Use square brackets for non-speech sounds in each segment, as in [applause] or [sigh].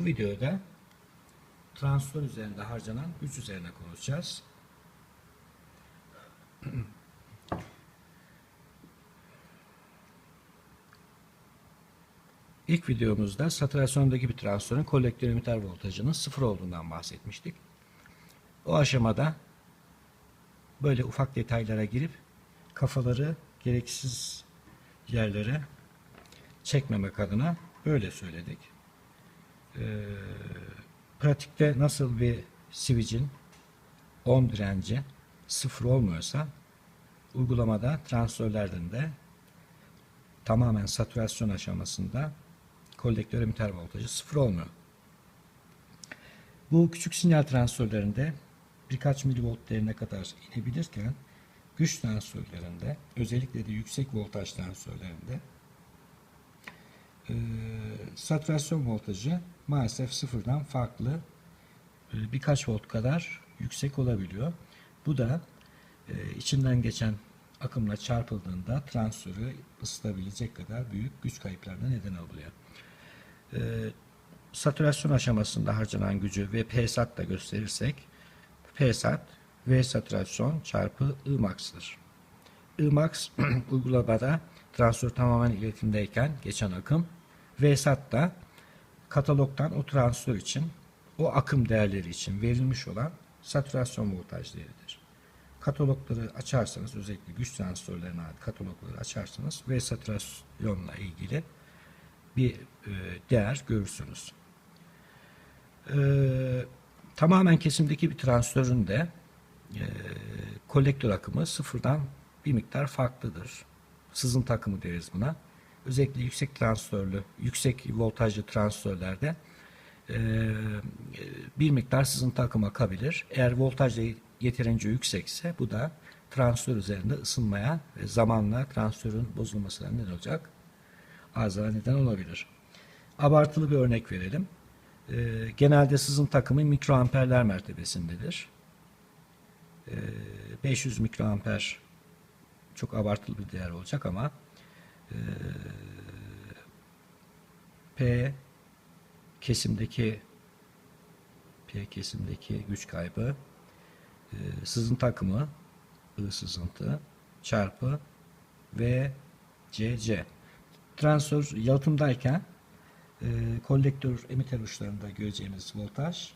Bu videoda transistör üzerinde harcanan güç üzerine konuşacağız. [clears throat] İlk videomuzda satürasyondaki bir transistörün kolektör emitter voltajının sıfır olduğundan bahsetmiştik. O aşamada böyle ufak detaylara girip kafaları gereksiz yerlere çekmemek adına böyle söyledik. Ee, pratikte nasıl bir switch'in 10 direnci sıfır olmuyorsa uygulamada transistörlerden de tamamen satürasyon aşamasında kolektör emitter voltajı sıfır olmuyor. Bu küçük sinyal transistörlerinde birkaç milivolt değerine kadar inebilirken güç transistörlerinde özellikle de yüksek voltaj transistörlerinde e, satürasyon voltajı maalesef sıfırdan farklı e, birkaç volt kadar yüksek olabiliyor. Bu da e, içinden geçen akımla çarpıldığında transistörü ısıtabilecek kadar büyük güç kayıplarına neden oluyor. E, satürasyon aşamasında harcanan gücü ve Psat da gösterirsek Psat V satürasyon çarpı I max'tır. I max [clears throat] uygulamada transistör tamamen iletimdeyken geçen akım V sat da katalogdan o transistör için o akım değerleri için verilmiş olan satürasyon voltaj değeridir. Katalogları açarsanız özellikle güç transistörlerine ait katalogları açarsanız V satürasyonla ilgili bir e, değer görürsünüz. Ee, tamamen kesimdeki bir transistörün de e, kolektör akımı sıfırdan bir miktar farklıdır. Sızıntı akımı deriz buna. Özellikle yüksek transistörlü, yüksek voltajlı transistörlerde e, bir miktar sızıntı akımı akabilir. Eğer voltaj da yeterince yüksekse bu da transistör üzerinde ısınmaya ve zamanla transistörün bozulmasına neden olacak arızalara neden olabilir. Abartılı bir örnek verelim. E, genelde sızıntı akımı mikroamperler mertebesindedir. E, 500 mikroamper çok abartılı bir değer olacak ama e, P kesimdeki P kesimdeki güç kaybı e, sızıntı akımı I sızıntı çarpı V CC transistör yalıtımdayken e, kolektör emitter uçlarında göreceğimiz voltaj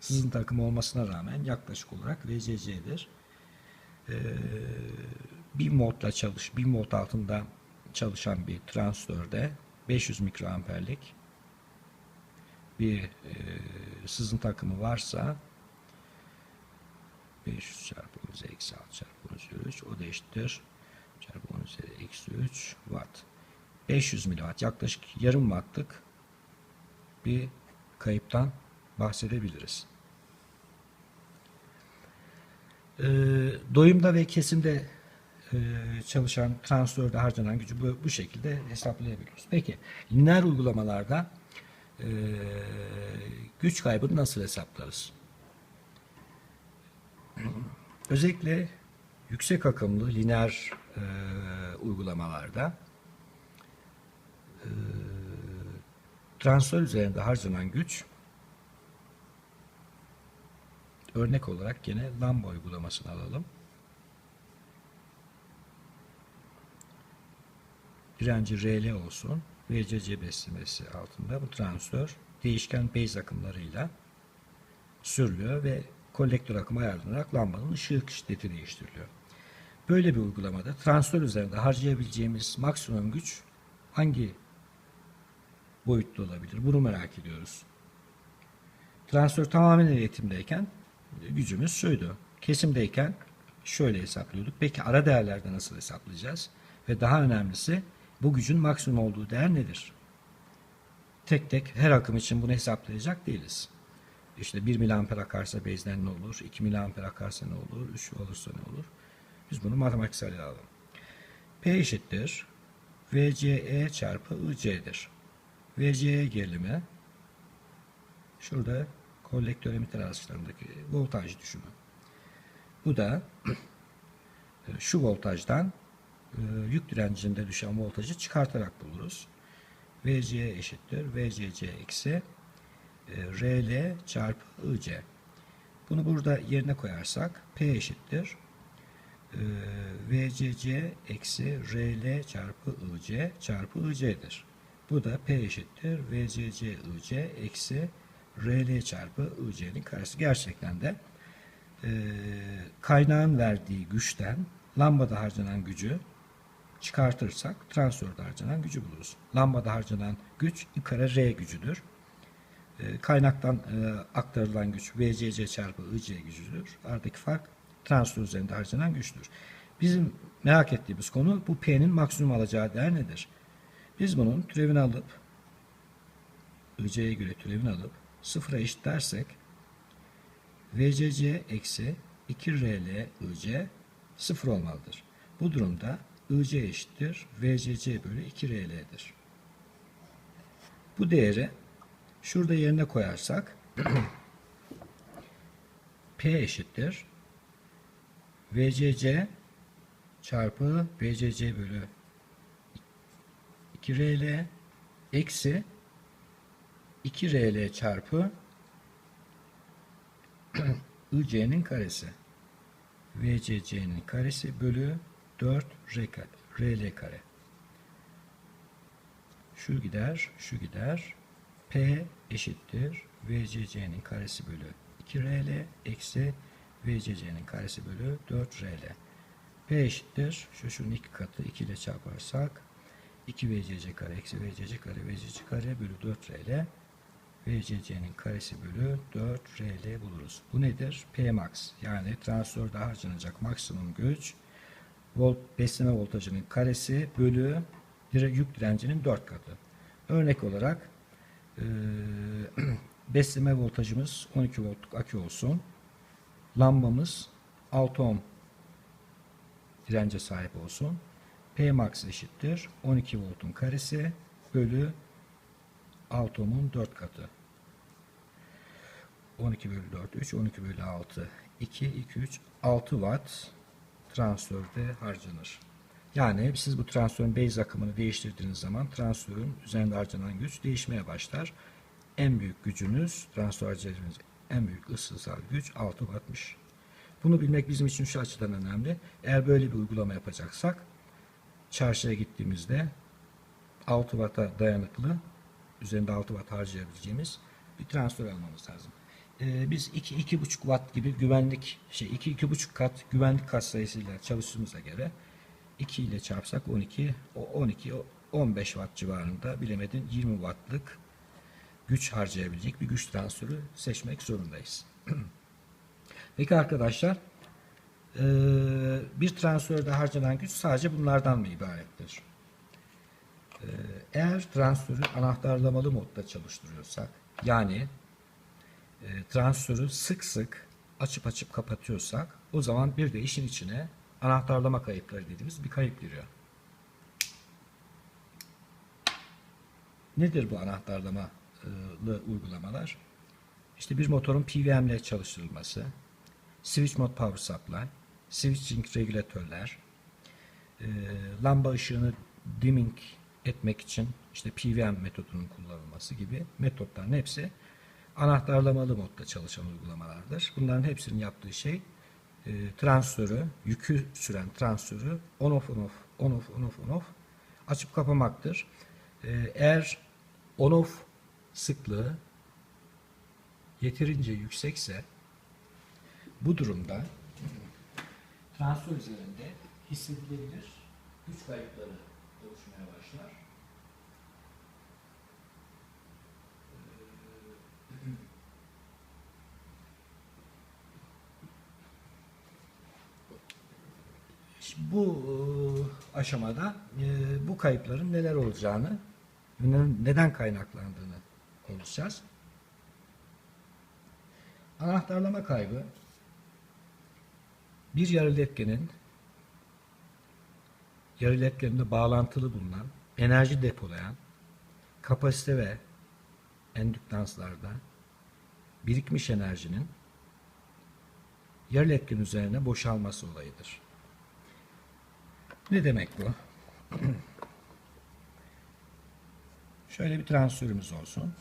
sızıntı akımı olmasına rağmen yaklaşık olarak VCC'dir. E, 1000 voltla çalış, 1000 volt altında çalışan bir transistörde 500 mikroamperlik bir e, sızıntı akımı varsa 500 çarpı 10 üzeri eksi 6 çarpı 10 üzeri 3 o da eşittir çarpı 10 üzeri eksi 3 watt. 500 miliwatt yaklaşık yarım wattlık bir kayıptan bahsedebiliriz. Ee, doyumda ve kesimde e, çalışan transistörde harcanan gücü bu, bu şekilde hesaplayabiliyoruz. Peki lineer uygulamalarda e, güç kaybını nasıl hesaplarız? Özellikle yüksek akımlı lineer e, uygulamalarda e, üzerinde harcanan güç örnek olarak gene lamba uygulamasını alalım. Direnci RL olsun. VCC beslemesi altında bu transistör değişken base akımlarıyla sürülüyor ve kolektör akımı ayarlanarak lambanın ışık şiddeti değiştiriliyor. Böyle bir uygulamada transistör üzerinde harcayabileceğimiz maksimum güç hangi boyutlu olabilir? Bunu merak ediyoruz. Transistör tamamen iletimdeyken gücümüz şuydu. Kesimdeyken şöyle hesaplıyorduk. Peki ara değerlerde nasıl hesaplayacağız? Ve daha önemlisi bu gücün maksimum olduğu değer nedir? Tek tek her akım için bunu hesaplayacak değiliz. İşte 1 miliamper akarsa base'den ne olur? 2 miliamper akarsa ne olur? 3 olursa ne olur? Biz bunu matematiksel alalım. P eşittir VCE çarpı IC'dir. VCE gerilimi şurada kolektör emitter arasındaki voltaj düşümü. Bu da [clears throat] şu voltajdan yük direncinde düşen voltajı çıkartarak buluruz. VC eşittir. VCC eksi e, RL çarpı IC. Bunu burada yerine koyarsak P eşittir e, VCC eksi RL çarpı IC çarpı IC'dir. Bu da P eşittir VCC IC eksi RL çarpı IC'nin karesi. Gerçekten de e, kaynağın verdiği güçten lambada harcanan gücü çıkartırsak transistörde harcanan gücü buluruz. Lambada harcanan güç kare R gücüdür. E, kaynaktan e, aktarılan güç VCC çarpı IC gücüdür. Aradaki fark transistör üzerinde harcanan güçtür. Bizim merak ettiğimiz konu bu P'nin maksimum alacağı değer nedir? Biz bunun türevini alıp IC'ye göre türevini alıp sıfıra eşit dersek VCC eksi 2RL IC sıfır olmalıdır. Bu durumda IC eşittir VCC bölü 2RL'dir. Bu değeri şurada yerine koyarsak [clears throat] P eşittir VCC çarpı VCC bölü 2RL eksi 2RL çarpı [clears throat] IC'nin karesi. VCC'nin karesi bölü 4 R kare, RL kare. Şu gider, şu gider. P eşittir VCC'nin karesi bölü 2RL eksi VCC'nin karesi bölü 4RL. P eşittir. Şu şunun iki katı 2 ile çarparsak 2 VCC kare eksi VCC kare VCC kare bölü 4RL VCC'nin karesi bölü 4RL buluruz. Bu nedir? P max yani transistörde harcanacak maksimum güç volt besleme voltajının karesi bölü yük direncinin 4 katı. Örnek olarak e, [clears throat] besleme voltajımız 12 voltluk akü olsun. Lambamız 6 ohm dirence sahip olsun. P max eşittir 12 voltun karesi bölü 6 ohmun 4 katı. 12 bölü 4 3 12 bölü 6 2 2 3 6 watt transistörde harcanır. Yani siz bu transistörün base akımını değiştirdiğiniz zaman transistörün üzerinde harcanan güç değişmeye başlar. En büyük gücünüz transistör harcadığınız en büyük ısısal güç 6 wattmış. Bunu bilmek bizim için şu açıdan önemli. Eğer böyle bir uygulama yapacaksak çarşıya gittiğimizde 6 watt'a dayanıklı üzerinde 6 watt harcayabileceğimiz bir transistör almamız lazım. Ee, biz 2 2,5 watt gibi güvenlik şey 2 2,5 kat güvenlik kat sayısıyla çalıştığımıza göre 2 ile çarpsak 12 o 12 o 15 watt civarında bilemedin 20 wattlık güç harcayabilecek bir güç transferi seçmek zorundayız. [clears throat] Peki arkadaşlar ee, bir transistörde harcanan güç sadece bunlardan mı ibarettir? Ee, eğer transistörü anahtarlamalı modda çalıştırıyorsak yani e, transistörü sık sık açıp açıp kapatıyorsak o zaman bir de işin içine anahtarlama kayıpları dediğimiz bir kayıp giriyor. Nedir bu anahtarlamalı uygulamalar? İşte bir motorun PWM ile çalıştırılması, switch mode power supply, switching regülatörler, e, lamba ışığını dimming etmek için işte PWM metodunun kullanılması gibi metotların hepsi anahtarlamalı modda çalışan uygulamalardır. Bunların hepsinin yaptığı şey e, transistörü, yükü süren transistörü on off on off on off on off on off açıp kapamaktır. E, eğer on off sıklığı yeterince yüksekse bu durumda transistör üzerinde hissedilebilir güç kayıpları oluşmaya başlar. Bu e, aşamada e, bu kayıpların neler olacağını, neden kaynaklandığını konuşacağız. Anahtarlama kaybı bir yarı iletkenin bağlantılı bulunan, enerji depolayan, kapasite ve endüktanslarda birikmiş enerjinin yarı iletken üzerine boşalması olayıdır. Ne demek bu? Şöyle bir transistörümüz olsun.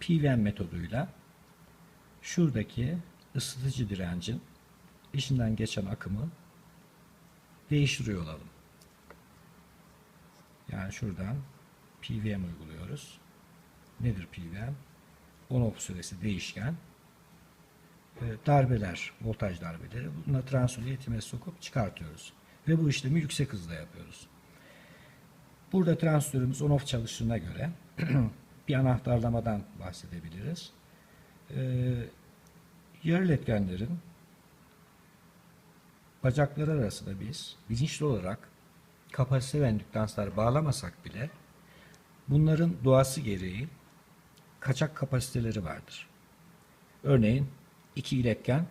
PWM metoduyla şuradaki ısıtıcı direncin içinden geçen akımı değiştiriyor olalım. Yani şuradan PWM uyguluyoruz. Nedir PWM? On-off süresi değişken. E, darbeler, voltaj darbeleri. Buna transfer iletime sokup çıkartıyoruz. Ve bu işlemi yüksek hızla yapıyoruz. Burada transistörümüz on-off çalıştığına göre [clears throat] bir anahtarlamadan bahsedebiliriz. Ee, yarı iletkenlerin bacakları arasında biz bilinçli olarak kapasite ve endüktanslar bağlamasak bile bunların doğası gereği kaçak kapasiteleri vardır. Örneğin iki iletken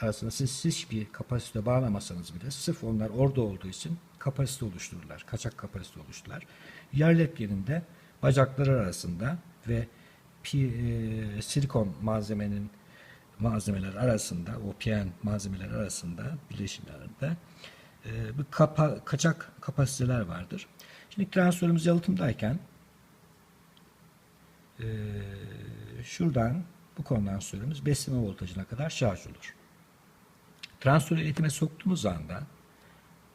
arasında siz hiçbir kapasite bağlamasanız bile sırf onlar orada olduğu için kapasite oluştururlar. Kaçak kapasite oluştururlar. Yer iletkeninde bacakları arasında ve pi, e, silikon malzemenin malzemeler arasında, o PN malzemeler arasında, bileşimlerinde e, bir kapa, kaçak kapasiteler vardır. Şimdi transistörümüz yalıtımdayken e, şuradan bu kondansörümüz besleme voltajına kadar şarj olur. Transistörü iletime soktuğumuz anda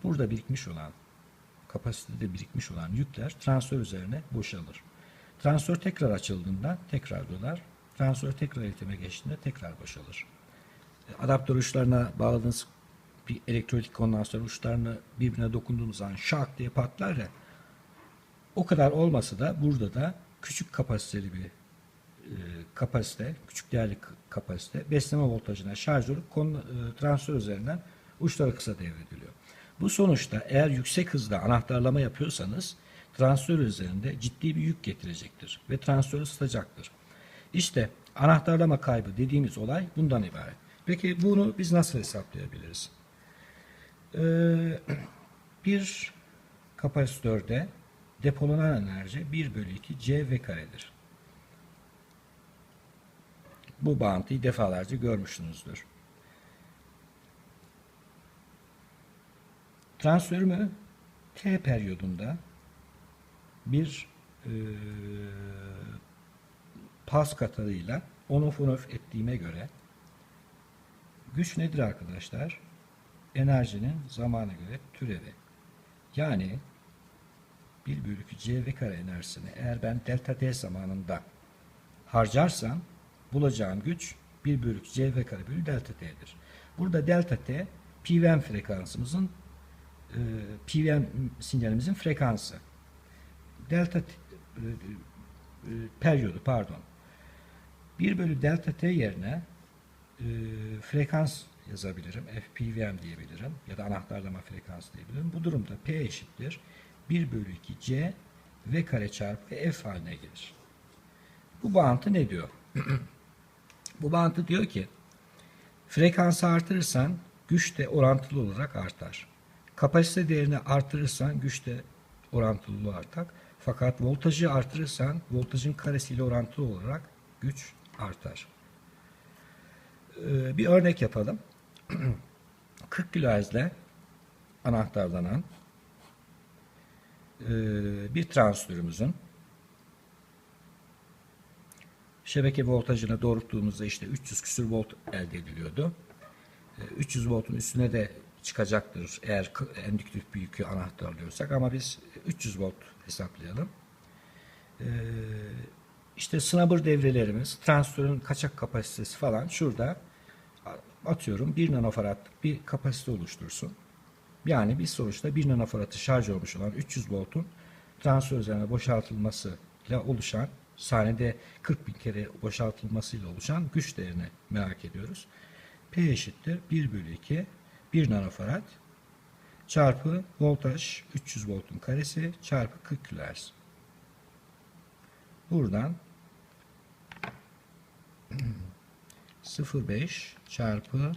burada birikmiş olan kapasitede birikmiş olan yükler transistör üzerine boşalır. Transistör tekrar açıldığında tekrar dolar. Transistör tekrar iletime geçtiğinde tekrar boşalır. Adaptör uçlarına bağladığınız bir elektrolik kondansatör uçlarını birbirine dokunduğunuz zaman şak diye patlar ya. O kadar olmasa da burada da küçük kapasiteli bir e, kapasite, küçük değerli kapasite besleme voltajına şarj olup e, transistör üzerinden uçları kısa devrediliyor. Bu sonuçta eğer yüksek hızda anahtarlama yapıyorsanız transistör üzerinde ciddi bir yük getirecektir ve transistörü ısıtacaktır. İşte anahtarlama kaybı dediğimiz olay bundan ibaret. Peki bunu biz nasıl hesaplayabiliriz? Ee, [clears throat] bir kapasitörde depolanan enerji 1 bölü 2 C V karedir. Bu bağıntıyı defalarca görmüşsünüzdür. Transförümü T periyodunda bir e, pas katarıyla on off on off ettiğime göre güç nedir arkadaşlar? Enerjinin zamana göre türevi. Yani 1 bölü 2 C v kare enerjisini eğer ben delta t zamanında harcarsam bulacağım güç 1 bölü 2 C v kare bölü delta t'dir. Burada delta t PWM frekansımızın e, PWM sinyalimizin frekansı. Delta t, e, e, periyodu pardon. 1 bölü delta t yerine e, frekans yazabilirim. FPVM diyebilirim. Ya da anahtarlama frekansı diyebilirim. Bu durumda P eşittir. 1 bölü 2 C V kare çarpı F haline gelir. Bu bağıntı ne diyor? [clears throat] Bu bağıntı diyor ki frekansı artırırsan güç de orantılı olarak artar. Kapasite değerini artırırsan güç de orantılı artar. Fakat voltajı artırırsan voltajın karesiyle orantılı olarak güç artar. Ee, bir örnek yapalım. 40 kHz ile anahtarlanan e, bir transistörümüzün şebeke voltajına doğrulttuğumuzda işte 300 küsur volt elde ediliyordu. 300 voltun üstüne de çıkacaktır eğer endüktif bir yükü anahtarlıyorsak ama biz 300 volt hesaplayalım. Ee, işte devrelerimiz, transistörün kaçak kapasitesi falan şurada atıyorum 1 nanofaradlık bir kapasite oluştursun. Yani biz sonuçta 1 nanofaratı şarj olmuş olan 300 voltun transistör üzerine boşaltılmasıyla oluşan saniyede 40 bin kere boşaltılmasıyla oluşan güç değerini merak ediyoruz. P eşittir 1 bölü 2 1 nanofarad çarpı voltaj 300 voltun karesi çarpı 40 kHz. Buradan 0,5 çarpı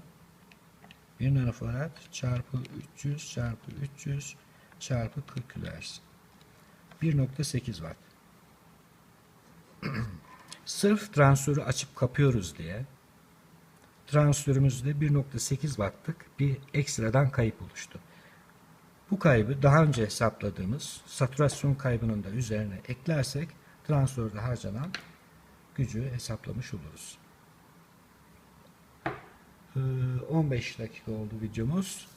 1 nanofarad çarpı 300 çarpı 300 çarpı 40 kHz. 1.8 watt. Sırf transistörü açıp kapıyoruz diye transistörümüzde 1.8 wattlık bir ekstradan kayıp oluştu. Bu kaybı daha önce hesapladığımız saturasyon kaybının da üzerine eklersek transistörde harcanan gücü hesaplamış oluruz. Ee, 15 dakika oldu videomuz.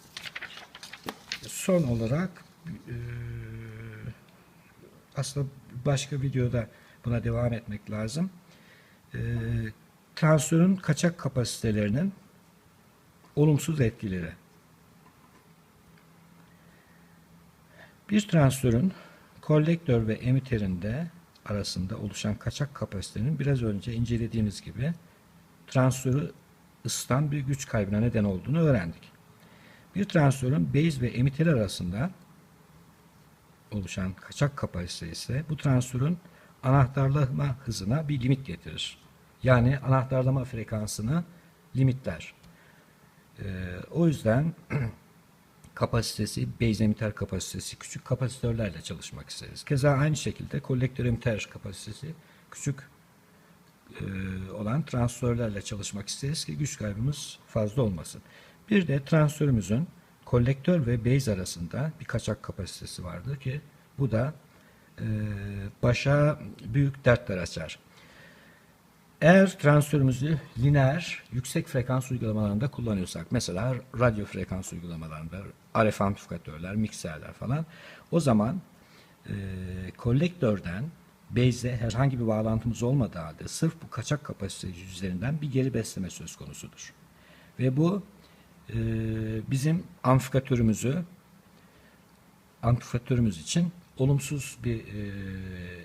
Son olarak e, aslında başka videoda buna devam etmek lazım. E, transferin kaçak kapasitelerinin olumsuz etkileri. Bir transferin kolektör ve emiterinde arasında oluşan kaçak kapasitenin biraz önce incelediğimiz gibi transferi ısıtan bir güç kaybına neden olduğunu öğrendik. Bir transferin base ve emitter arasında oluşan kaçak kapasite ise bu transferin anahtarlama hızına bir limit getirir. Yani anahtarlama frekansını limitler. Ee, o yüzden [clears throat] kapasitesi, base emitter kapasitesi küçük kapasitörlerle çalışmak isteriz. Keza aynı şekilde kolektör emitter kapasitesi küçük e, olan transistörlerle çalışmak isteriz ki güç kaybımız fazla olmasın. Bir de transistörümüzün kolektör ve base arasında bir kaçak kapasitesi vardır ki bu da başa büyük dertler açar. Eğer transistörümüzü lineer yüksek frekans uygulamalarında kullanıyorsak, mesela radyo frekans uygulamalarında, RF amplifikatörler, mikserler falan, o zaman e, kolektörden base'e herhangi bir bağlantımız olmadığı halde sırf bu kaçak kapasitesi üzerinden bir geri besleme söz konusudur. Ve bu e, bizim amplifikatörümüzü amplifikatörümüz için olumsuz bir e,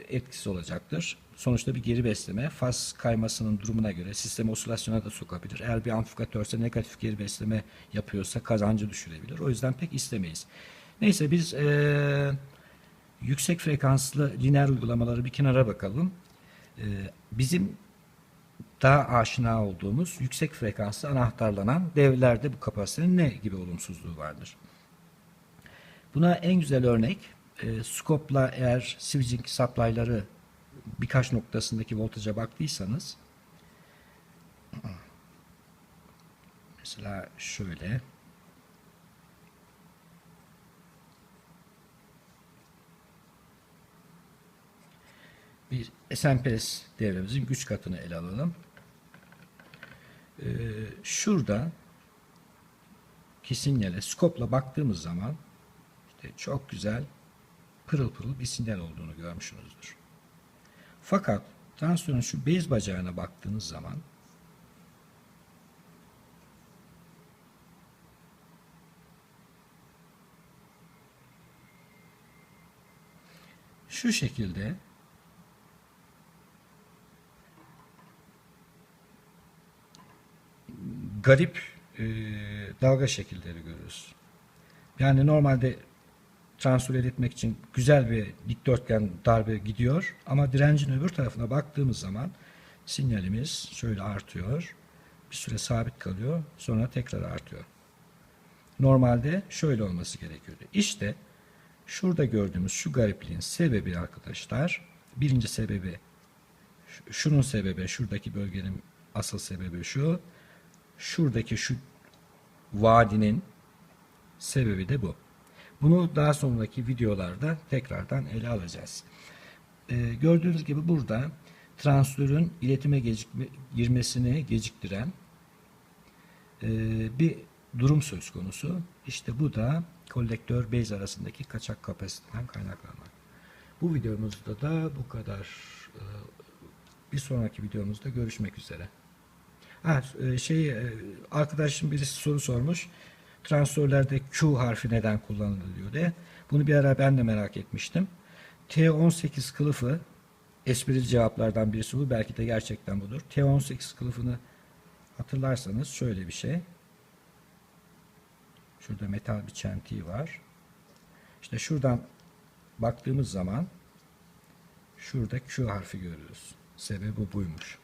etkisi olacaktır. Sonuçta bir geri besleme faz kaymasının durumuna göre sistemi osilasyona da sokabilir. Eğer bir amplifikatörse negatif geri besleme yapıyorsa kazancı düşürebilir. O yüzden pek istemeyiz. Neyse biz e, yüksek frekanslı lineer uygulamaları bir kenara bakalım. E, bizim daha aşina olduğumuz yüksek frekanslı anahtarlanan devlerde bu kapasitenin ne gibi olumsuzluğu vardır? Buna en güzel örnek e, skopla eğer switching supply'ları birkaç noktasındaki voltaja baktıysanız mesela şöyle bir SMPS devremizin güç katını ele alalım. Ee, şurada ki sinyale skopla baktığımız zaman işte çok güzel pırıl pırıl bir sinyal olduğunu görmüşsünüzdür. Fakat transistörün şu bez bacağına baktığınız zaman şu şekilde garip e, dalga şekilleri görüyoruz. Yani normalde transfer etmek için güzel bir dikdörtgen darbe gidiyor ama direncin öbür tarafına baktığımız zaman sinyalimiz şöyle artıyor. Bir süre sabit kalıyor. Sonra tekrar artıyor. Normalde şöyle olması gerekiyordu. İşte şurada gördüğümüz şu garipliğin sebebi arkadaşlar birinci sebebi şunun sebebi şuradaki bölgenin asıl sebebi şu şuradaki şu vadinin sebebi de bu. Bunu daha sonraki videolarda tekrardan ele alacağız. Ee, gördüğünüz gibi burada transistörün iletime gecikme, girmesini geciktiren e, bir durum söz konusu. İşte bu da kolektör base arasındaki kaçak kapasiteden kaynaklanmak. Bu videomuzda da bu kadar. Ee, bir sonraki videomuzda görüşmek üzere. Ha, e, şey e, arkadaşım birisi soru sormuş. Transistörlerde Q harfi neden kullanılıyor diye. Bunu bir ara ben de merak etmiştim. T18 kılıfı esprili cevaplardan birisi bu. Belki de gerçekten budur. T18 kılıfını hatırlarsanız şöyle bir şey. Şurada metal bir çentiği var. İşte şuradan baktığımız zaman şurada Q harfi görüyoruz. Sebebi buymuş.